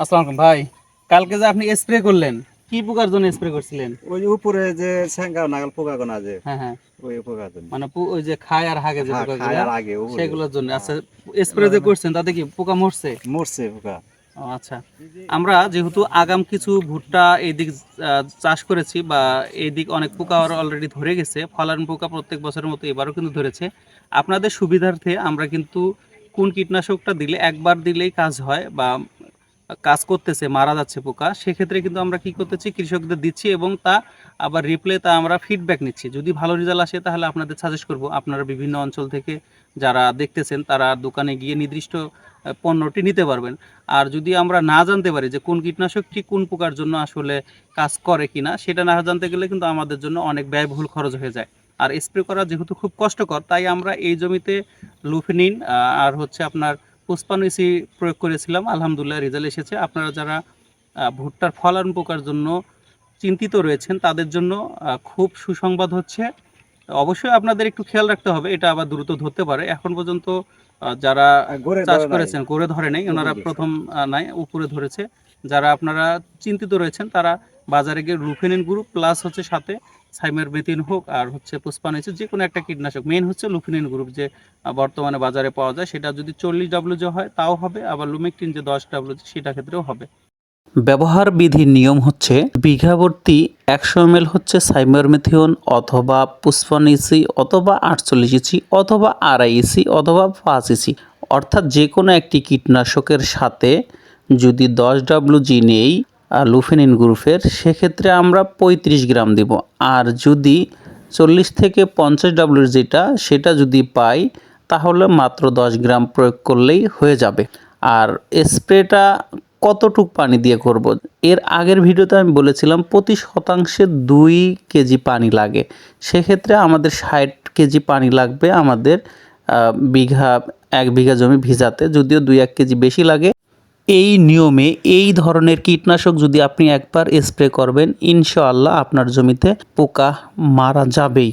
আসসালামু আলাইকুম ভাই। কালকে যে আপনি স্প্রে করলেন কি পোকার জন্য স্প্রে করছিলেন? ওই উপরে যে স্যাঙ্গা নাগাল পোকা গোনা যে হ্যাঁ হ্যাঁ। ওই পোকা জন্য। মানে ওই যে খায় আর হাগে যে হ্যাঁ, পোকাগুলো খায় আর আগে। সেগুলোর জন্য। আচ্ছা স্প্রে যে করছেন তাতে কি পোকা মরছে? মরছে পোকা। আচ্ছা। আমরা যেহেতু আগাম কিছু ভুট্টা এইদিক চাষ করেছি বা এইদিক অনেক পোকা অলরেডি ধরে গেছে ফলান পোকা প্রত্যেক বছরের মতো এবারও কিন্তু ধরেছে। আপনাদের সুবিধার্থে আমরা কিন্তু কোন কীটনাশকটা দিলে একবার দিলেই কাজ হয় বা কাজ করতেছে, মারা যাচ্ছে পোকা, সেক্ষেত্রে কিন্তু আমরা কি করতেছি, কৃষকদের দিচ্ছি এবং তা আবার রিপ্লে তা আমরা ফিডব্যাক নিচ্ছি। যদি ভালো রেজাল্ট আসে তাহলে আপনাদের সাজেস্ট করব। আপনারা বিভিন্ন অঞ্চল থেকে যারা দেখতেছেন, তারা দোকানে গিয়ে নির্দিষ্ট পণ্যটি নিতে পারবেন। আর যদি আমরা না জানতে পারি যে কোন কীটনাশকটি কোন পোকার জন্য আসলে কাজ করে কিনা, সেটা না জানতে গেলে কিন্তু আমাদের জন্য অনেক ব্যয়বহুল খরচ হয়ে যায়। আর স্প্রে করা যেহেতু খুব কষ্টকর, তাই আমরা এই জমিতে লুফিনিন আর হচ্ছে আপনার পুষ্পানুসি প্রয়োগ করেছিলাম আলহামদুলিল্লাহ রেজাল্ট এসেছে। আপনারা যারা ভুট্টার ফলন পোকার জন্য চিন্তিত রয়েছেন তাদের জন্য খুব সুসংবাদ হচ্ছে। অবশ্যই আপনাদের একটু খেয়াল রাখতে হবে এটা আবার দ্রুত ধরতে পারে। এখন পর্যন্ত যারা চাষ করেছেন করে ধরে নেই ওনারা প্রথম নাই উপরে ধরেছে। যারা আপনারা চিন্তিত রয়েছেন তারা বাজারে গিয়ে লুফেনিন গ্রুপ প্লাস হচ্ছে সাথে সাইমের বেতিন হোক আর হচ্ছে পুষ্পানিছে যে কোনো একটা কীটনাশক। মেন হচ্ছে লুফিনিন গ্রুপ যে বর্তমানে বাজারে পাওয়া যায়, সেটা যদি চল্লিশ ডাব্লিউ যে হয়, তাও হবে। আবার লুমেকটিন যে দশ ডাব্লিউ সেটা ক্ষেত্রেও হবে। ব্যবহার বিধির নিয়ম হচ্ছে বিঘাবর্তী একশো এম হচ্ছে সাইমারমেথিয়ন অথবা পুষ্পানিসি অথবা আটচল্লিশ ইসি অথবা আড়াই ইসি অথবা পাঁচ ইসি অর্থাৎ যে কোনো একটি কীটনাশকের সাথে যদি দশ ডাব্লু জি নেই লুফেনিন গ্রুপের, সেক্ষেত্রে আমরা পঁয়ত্রিশ গ্রাম দেব। আর যদি চল্লিশ থেকে পঞ্চাশ ডাব্লুর যেটা, সেটা যদি পাই, তাহলে মাত্র দশ গ্রাম প্রয়োগ করলেই হয়ে যাবে। আর স্প্রেটা কতটুক পানি দিয়ে করব। এর আগের ভিডিওতে আমি বলেছিলাম, প্রতি শতাংশে দুই কেজি পানি লাগে। সেক্ষেত্রে আমাদের ষাট কেজি পানি লাগবে আমাদের বিঘা, এক বিঘা জমি ভিজাতে, যদিও দুই, এক কেজি বেশি লাগে। এই নিয়মে এই ধরনের কীটনাশক যদি আপনি একবার স্প্রে করবেন, ইনশাআল্লাহ আপনার জমিতে পোকা মারা যাবেই।